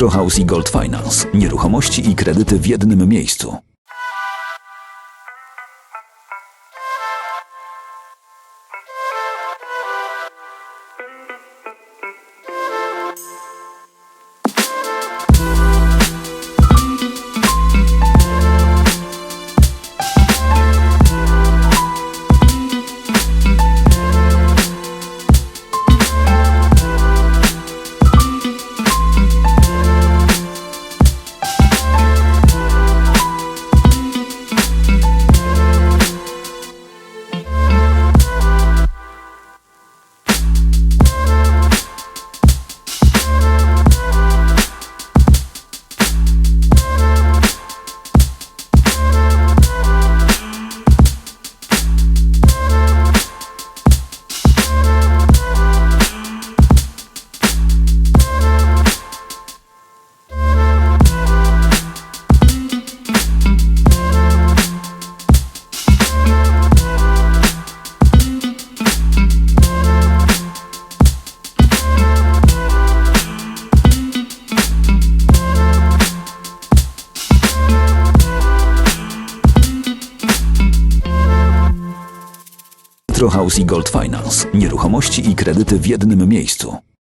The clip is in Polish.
Metrohouse i Gold Finance. Nieruchomości i kredyty w jednym miejscu. Metrohouse i Gold Finance. Nieruchomości i kredyty w jednym miejscu.